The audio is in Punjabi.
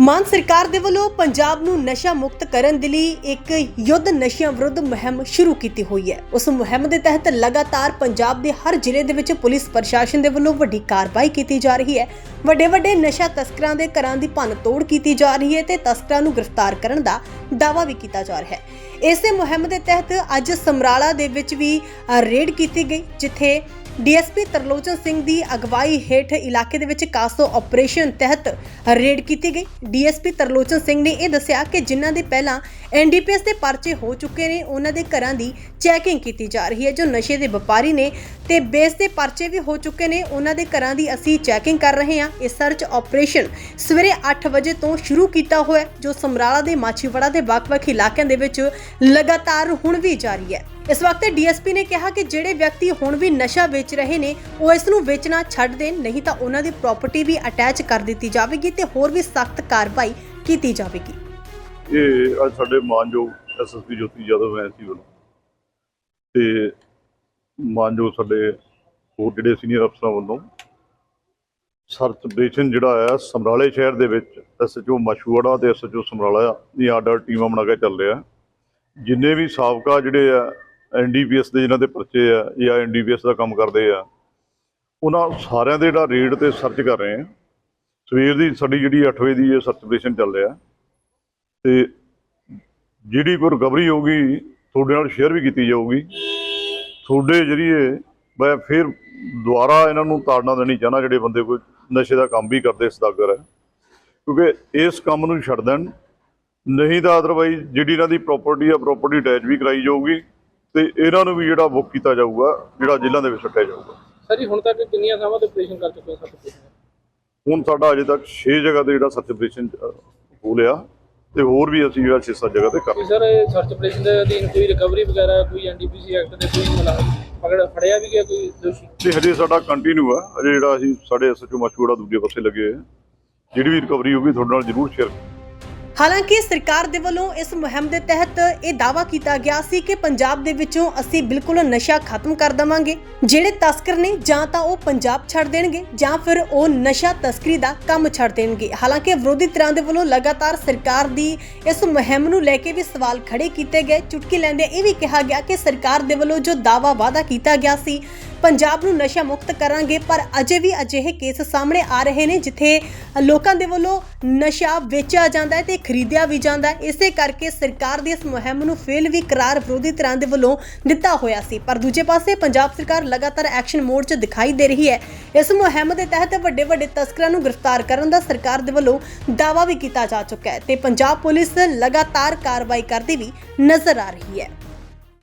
ਮਾਨ ਸਰਕਾਰ ਦੇ ਵੱਲੋਂ ਪੰਜਾਬ ਨੂੰ ਨਸ਼ਾ ਮੁਕਤ ਕਰਨ ਦੇ ਲਈ ਇੱਕ ਯੁੱਧ ਨਸ਼ਿਆਂ ਵਿਰੁੱਧ ਮੁਹਿੰਮ ਸ਼ੁਰੂ ਕੀਤੀ ਹੋਈ ਹੈ। ਉਸ ਮੁਹਿੰਮ ਦੇ ਤਹਿਤ ਲਗਾਤਾਰ ਪੰਜਾਬ ਦੇ ਹਰ ਜ਼ਿਲ੍ਹੇ ਦੇ ਵਿੱਚ ਪੁਲਿਸ ਪ੍ਰਸ਼ਾਸਨ ਦੇ ਵੱਲੋਂ ਵੱਡੀ ਕਾਰਵਾਈ ਕੀਤੀ ਜਾ ਰਹੀ ਹੈ। ਵੱਡੇ ਵੱਡੇ ਨਸ਼ਾ ਤਸਕਰਾਂ ਦੇ ਘਰਾਂ ਦੀ ਭੰਨ ਤੋੜ ਕੀਤੀ ਜਾ ਰਹੀ ਹੈ ਤੇ ਤਸਕਰਾਂ ਨੂੰ ਗ੍ਰਿਫਤਾਰ ਕਰਨ ਦਾ ਦਾਅਵਾ ਵੀ ਕੀਤਾ ਜਾ ਰਿਹਾ ਹੈ। ਇਸੇ ਮੁਹਿੰਮ ਦੇ ਤਹਿਤ ਅੱਜ ਸਮਰਾਲਾ ਦੇ ਵਿੱਚ ਵੀ ਰੇਡ ਕੀਤੀ ਗਈ, ਜਿੱਥੇ ਡੀਐਸਪੀ ਤਰਲੋਚਨ ਸਿੰਘ ਦੀ ਅਗਵਾਈ ਹੇਠ ਇਲਾਕੇ ਦੇ ਵਿੱਚ ਕਾਸੋ ਆਪਰੇਸ਼ਨ ਤਹਿਤ ਰੇਡ ਕੀਤੀ ਗਈ। ਡੀਐਸਪੀ ਤਰਲੋਚਨ ਸਿੰਘ ਨੇ ਇਹ ਦੱਸਿਆ ਕਿ ਜਿਨ੍ਹਾਂ ਦੇ ਪਹਿਲਾਂ ਐਨਡੀਪੀਐਸ ਦੇ ਪਰਚੇ ਹੋ ਚੁੱਕੇ ਨੇ, ਉਹਨਾਂ ਦੇ ਘਰਾਂ ਦੀ ਚੈਕਿੰਗ ਕੀਤੀ ਜਾ ਰਹੀ ਹੈ। ਜੋ ਨਸ਼ੇ ਦੇ ਵਪਾਰੀ ਨੇ ਤੇ ਬੇਸ ਦੇ ਪਰਚੇ ਵੀ ਹੋ ਚੁੱਕੇ ਨੇ, ਉਹਨਾਂ ਦੇ ਘਰਾਂ ਦੀ ਅਸੀਂ ਚੈਕਿੰਗ ਕਰ ਰਹੇ ਹਾਂ। ਇਹ ਸਰਚ ਆਪਰੇਸ਼ਨ ਸਵੇਰੇ 8 ਵਜੇ ਤੋਂ ਸ਼ੁਰੂ ਕੀਤਾ ਹੋਇਆ ਜੋ ਸਮਰਾਲਾ ਦੇ ਮਾਛੀਵਾੜਾ ਦੇ ਵੱਖ-ਵੱਖ ਇਲਾਕਿਆਂ ਦੇ ਵਿੱਚ ਲਗਾਤਾਰ ਹੁਣ ਵੀ ਜਾਰੀ ਹੈ। ਇਸ ਵਕਤ ਡੀਐਸਪੀ ਨੇ ਕਿਹਾ ਕਿ ਜਿਹੜੇ ਵਿਅਕਤੀ ਹੁਣ ਵੀ ਨਸ਼ਾ ਵੇਚ ਰਹੇ ਨੇ, ਉਹ ਇਸ ਨੂੰ ਵੇਚਣਾ ਛੱਡ ਦੇਣ, ਨਹੀਂ ਤਾਂ ਉਹਨਾਂ ਦੀ ਪ੍ਰਾਪਰਟੀ ਵੀ ਅਟੈਚ ਕਰ ਦਿੱਤੀ ਜਾਵੇਗੀ ਤੇ ਹੋਰ ਵੀ ਸਖਤ ਕਾਰਵਾਈ ਕੀਤੀ ਜਾਵੇਗੀ। ਇਹ ਅੱਜ ਸਾਡੇ ਮਾਨਯੋਗ ਐਸਐਸਪੀ ਜੋਤੀ ਯਾਦਵ ਐਸੀ ਵੱਲੋਂ। ਤੇ ਮਾਨਯੋਗ ਸਾਡੇ ਹੋਰ ਜਿਹੜੇ ਸੀਨੀਅਰ ਅਫਸਰਾਂ ਵੱਲੋਂ ਸਰਚ ਆਪਰੇਸ਼ਨ ਜਿਹੜਾ ਆ ਸਮਰਾਲੇ ਸ਼ਹਿਰ ਦੇ ਵਿੱਚ ਐਸਐਚਓ ਮਸ਼ੂੜਾ ਤੇ ਐਸਐਚਓ ਸਮਰਾਲਾ ਦੀਆਂ ਆਰਡਰ ਟੀਮਾਂ ਬਣਾ ਕੇ ਚੱਲ ਰਿਹਾ। ਜਿੰਨੇ ਵੀ ਸਾਬਕਾ ਜਿਹੜੇ ਆ ਐਨਡੀਪੀਐਸ ਦੇ ਜਿਨ੍ਹਾਂ ਦੇ ਪਰਚੇ ਆ ਜਾਂ ਐਨਡੀਪੀਐਸ ਦਾ ਕੰਮ ਕਰਦੇ ਆ, ਉਹਨਾਂ ਸਾਰਿਆਂ ਦੇ ਜਿਹੜਾ ਰੇਡ ਤੇ ਸਰਚ ਕਰ ਰਹੇ ਆ। ਸਵੇਰ ਦੀ ਸਾਡੀ ਜਿਹੜੀ 8 ਵਜੇ ਦੀ ਇਹ ਸਰਚ ਆਪਰੇਸ਼ਨ ਚੱਲ ਰਿਹਾ। ਤੇ ਜਿਹੜੀ ਕੋਈ ਰਿਕਵਰੀ ਹੋਊਗੀ, ਤੁਹਾਡੇ ਨਾਲ ਸ਼ੇਅਰ ਵੀ ਕੀਤੀ ਜਾਊਗੀ। ਤੁਹਾਡੇ ਜਰੀਏ ਮੈਂ ਫਿਰ ਦੁਬਾਰਾ ਇਹਨਾਂ ਨੂੰ ਤਾੜਨਾ ਦੇਣੀ ਚਾਹਨਾ ਜਿਹੜੇ ਬੰਦੇ ਕੋਈ ਨਸ਼ੇ ਦਾ ਕੰਮ ਵੀ ਕਰਦੇ, ਸਦਾਗਰ ਹੈ ਕਿਉਂਕਿ ਇਸ ਕੰਮ ਨੂੰ ਛੱਡ ਦੇਣ, ਨਹੀਂ ਤਾਂ ਅਦਰਵਾਈਜ਼ ਜਿਹੜੀ ਇਹਨਾਂ ਦੀ ਪ੍ਰਾਪਰਟੀ ਆ ਪ੍ਰਾਪਰਟੀ ਅਟੈਚ ਵੀ ਕਰਾਈ ਜਾਊਗੀ। ਤੇ ਇਹਨਾਂ ਨੂੰ ਵੀ ਜਿਹੜਾ ਬੁੱਕ ਕੀਤਾ ਜਾਊਗਾ ਜਿਹੜਾ ਜੇਲ੍ਹਾਂ ਦੇ ਵਿੱਚ ਸੱਟਿਆ ਜਾਊਗਾ। ਸਰ ਜੀ ਹੁਣ ਤੱਕ ਕਿੰਨੀਆਂ ਥਾਵਾਂ ਤੇ ਆਪਰੇਸ਼ਨ ਕਰ ਚੁੱਕੇ ਹੋ ਸਰ ਹੁਣ ਸਾਡਾ ਅਜੇ ਤੱਕ 6 ਜਗ੍ਹਾ ਤੇ ਜਿਹੜਾ ਸਰਚ ਆਪਰੇਸ਼ਨ ਹੋ ਲਿਆ ਤੇ ਹੋਰ ਵੀ ਅਸੀਂ ਜਿਹੜਾ 6-7 ਜਗ੍ਹਾ ਤੇ ਕਰ ਸਰ ਇਹ ਸਰਚ ਆਪਰੇਸ਼ਨ ਦੇ ਅਧੀਨ ਕੋਈ ਰਿਕਵਰੀ ਵਗੈਰਾ ਕੋਈ ਐਨਡੀਪੀਸੀ ਐਕਟ ਦੇ ਕੋਈ ਮਤਲਬ ਪਕੜ ਫੜਿਆ ਵੀ ਗਿਆ ਕੋਈ ਦੋਸ਼ੀ? ਤੇ ਹਜੇ ਸਾਡਾ ਕੰਟੀਨਿਊ ਆ। ਅਜੇ ਜਿਹੜਾ ਅਸੀਂ ਸਾਡੇ ਐਸਐਚਓ ਮਸ਼ਹੂਰਾ ਦੂਜੇ ਪਾਸੇ ਲੱਗੇ ਹੋਏ ਜਿਹੜੀ ਵੀ ਰਿਕਵਰੀ ਹੋਊਗੀ ਤੁਹਾਡੇ ਨਾਲ ਜ਼ਰੂਰ ਸ਼ੇਅਰ ਹਾਲਾਂਕਿ ਸਰਕਾਰ ਦੇ ਵੱਲੋਂ ਇਸ ਮੁਹਿੰਮ ਦੇ ਤਹਿਤ ਇਹ ਦਾਅਵਾ ਕੀਤਾ ਗਿਆ ਸੀ ਕਿ ਪੰਜਾਬ ਦੇ ਵਿੱਚੋਂ ਅਸੀਂ ਬਿਲਕੁਲ ਨਸ਼ਾ ਖਤਮ ਕਰ ਦਵਾਂਗੇ। ਜਿਹੜੇ ਤਸਕਰ ਨੇ ਜਾਂ ਤਾਂ ਉਹ ਪੰਜਾਬ ਛੱਡ ਦੇਣਗੇ ਜਾਂ ਫਿਰ ਉਹ ਨਸ਼ਾ ਤਸਕਰੀ ਦਾ ਕੰਮ ਛੱਡ ਦੇਣਗੇ। ਹਾਲਾਂਕਿ ਵਿਰੋਧੀ ਧਿਰਾਂ ਦੇ ਵੱਲੋਂ ਲਗਾਤਾਰ ਸਰਕਾਰ ਦੀ ਇਸ ਮੁਹਿੰਮ ਨੂੰ ਲੈ ਕੇ ਵੀ ਸਵਾਲ ਖੜੇ ਕੀਤੇ ਗਏ। ਚੁਟਕੀ ਲੈਂਦੇ ਇਹ ਵੀ ਕਿਹਾ ਗਿਆ ਕਿ ਸਰਕਾਰ ਦੇ ਵੱਲੋਂ ਜੋ ਦਾਅਵਾ ਵਾਅਦਾ ਕੀਤਾ ਗਿਆ ਸੀ, ਪੰਜਾਬ ਨੂੰ ਨਸ਼ਾ ਮੁਕਤ ਕਰਾਂਗੇ, ਪਰ ਅਜੇ ਵੀ ਅਜਿਹੇ ਕੇਸ ਸਾਹਮਣੇ ਆ ਰਹੇ ਨੇ, ਜਿੱਥੇ ਲੋਕਾਂ ਦੇ ਵੱਲੋਂ ਨਸ਼ਾ ਵੇਚਿਆ ਜਾਂਦਾ ਹੈ ਤੇ ਖਰੀਦਿਆ ਵੀ ਜਾਂਦਾ ਹੈ। ਇਸੇ ਕਰਕੇ ਸਰਕਾਰ ਦੀ ਇਸ ਮੁਹਿੰਮ ਨੂੰ ਫੇਲ ਵੀ ਕਰਾਰ ਵਿਰੋਧੀ ਧਿਰਾਂ ਦੇ ਵੱਲੋਂ ਦਿੱਤਾ ਹੋਇਆ ਸੀ। ਪਰ ਦੂਜੇ ਪਾਸੇ ਪੰਜਾਬ ਸਰਕਾਰ ਲਗਾਤਾਰ ਐਕਸ਼ਨ ਮੋਡ 'ਚ ਦਿਖਾਈ ਦੇ ਰਹੀ ਹੈ। ਇਸ ਮੁਹਿੰਮ ਦੇ ਤਹਿਤ ਵੱਡੇ ਵੱਡੇ ਤਸਕਰਾਂ ਨੂੰ ਗ੍ਰਿਫਤਾਰ ਕਰਨ ਦਾ ਸਰਕਾਰ ਦੇ ਵੱਲੋਂ ਦਾਅਵਾ ਵੀ ਕੀਤਾ ਜਾ ਚੁੱਕਾ ਹੈ ਤੇ ਪੰਜਾਬ ਪੁਲਿਸ ਲਗਾਤਾਰ ਕਾਰਵਾਈ ਕਰਦੀ ਵੀ ਨਜ਼ਰ ਆ ਰਹੀ ਹੈ।